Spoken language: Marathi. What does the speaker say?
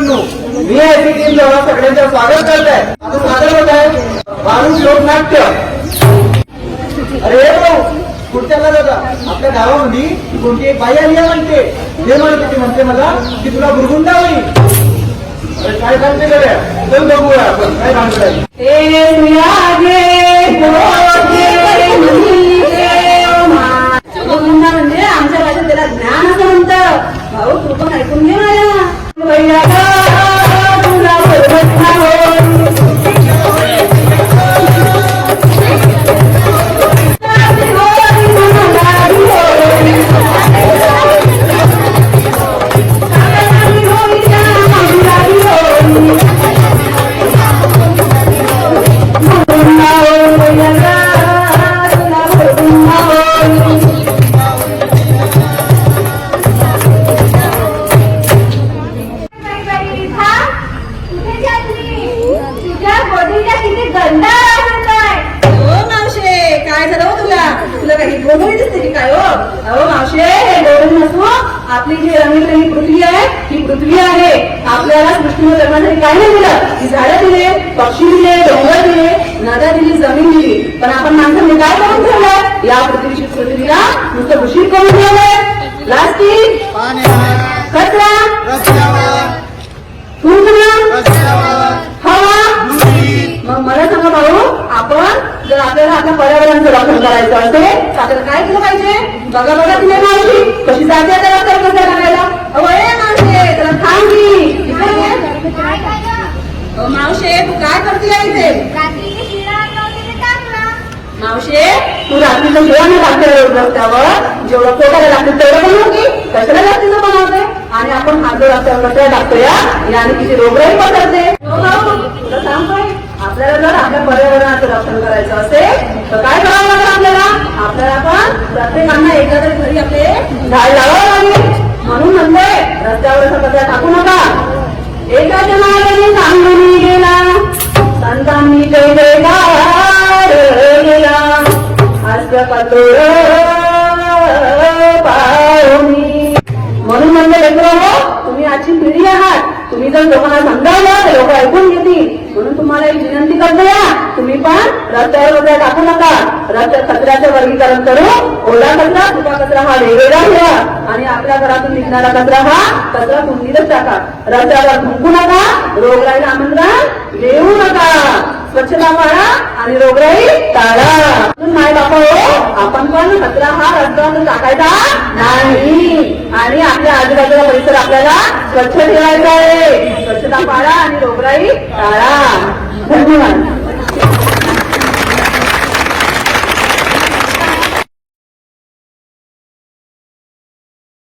मित्रांनो मी आहे टीम जवळ सगळ्यांचं स्वागत करत आहे आता सादर होत आहे बाळू लोकनाट्य. अरे कुठच्याला दादा आपल्या गावामध्ये कोणती एक बाई आली म्हणते. हे म्हणते ती म्हणते मला की तुला गुरगुंडा होईल. अरे काय सांगते गड्या? चल बघूया आपण काय सांगतोय. म्हणजे आमच्या भाषेत त्याला ज्ञान असं म्हणतं. भाऊ तू पण ऐकून घे मला. मावशे नसतो आपली जी रंगीरंगी पृथ्वी आहे ही पृथ्वी आहे. आपल्याला सृष्टीवर जगण्यासाठी काय नाही दिलं. की झाडं दिले पक्षी दिले डोंगर दिले नद्या दिली जमीन दिली. पण आपण माणसांनी काय करून ठेवलंय? या पृथ्वीची पृथ्वीला नुसतं उशीर करून जर आपल्याला आपल्या पर्यावरणाचं रक्षण करायचं असेल तर आपल्याला काय केलं पाहिजे? बघा बघा तिने मावशी कशी जाते आता रस्त्यावर कसं करायला? अवय ए मावशे त्याला थांब मावशे तू काय करते इथे? मावशे तू रात्रीचं जेवण टाकते रोज रस्त्यावर जेवढं पोटाला लागते तेवढं बनवते कशाला जास्तीचं बनवते? आणि आपण हा जो रस्त्यावर कचरा टाकतोया याने किती रोगराई पसरते. हो सांगतोय आपल्याला जर आपल्या पर्यावरणाचं रक्षण करायचं असेल तर काय करावं लागेल आपल्याला? आपल्याला पण प्रत्येकांना एखाद्या घरी आपले झाड लावावं लागेल. म्हणून म्हणजे रस्त्यावर असा कचरा टाकू नका. एकाच्या मागे सांगून गेला संतांनी जय गेला. हास्य पाहुणी म्हणून म्हणजे लेकरं हो तुम्ही आजची पिढी आहात. तुम्ही जर लोकांना समजावलं तर लोक ऐकून घेतील. म्हणून तुम्हाला एक विनंती करतो या. तुम्ही पण रस्त्यावर वगैरे टाकू नका. रस्त्या कचऱ्याचं वर्गीकरण करून ओला कचरा सुका कचरा हा वेगवेगळा ठेवा. आणि आपल्या घरातून निघणारा कचरा हा कचरा कुंडीतच टाका. रस्त्यावर थुंकू नका. रोगराईला आमंत्रण देऊ स्वच्छता पाळा आणि रोगराई टाळा. म्हणून माय बापा हो आपण पण कचरा हा रस्त्यावर टाकायचा नाही. आणि आपल्या आजूबाजूला परिसर आपल्याला स्वच्छ ठेवायचा आहे. स्वच्छता पाळा आणि रोगराई टाळा. धन्यवाद.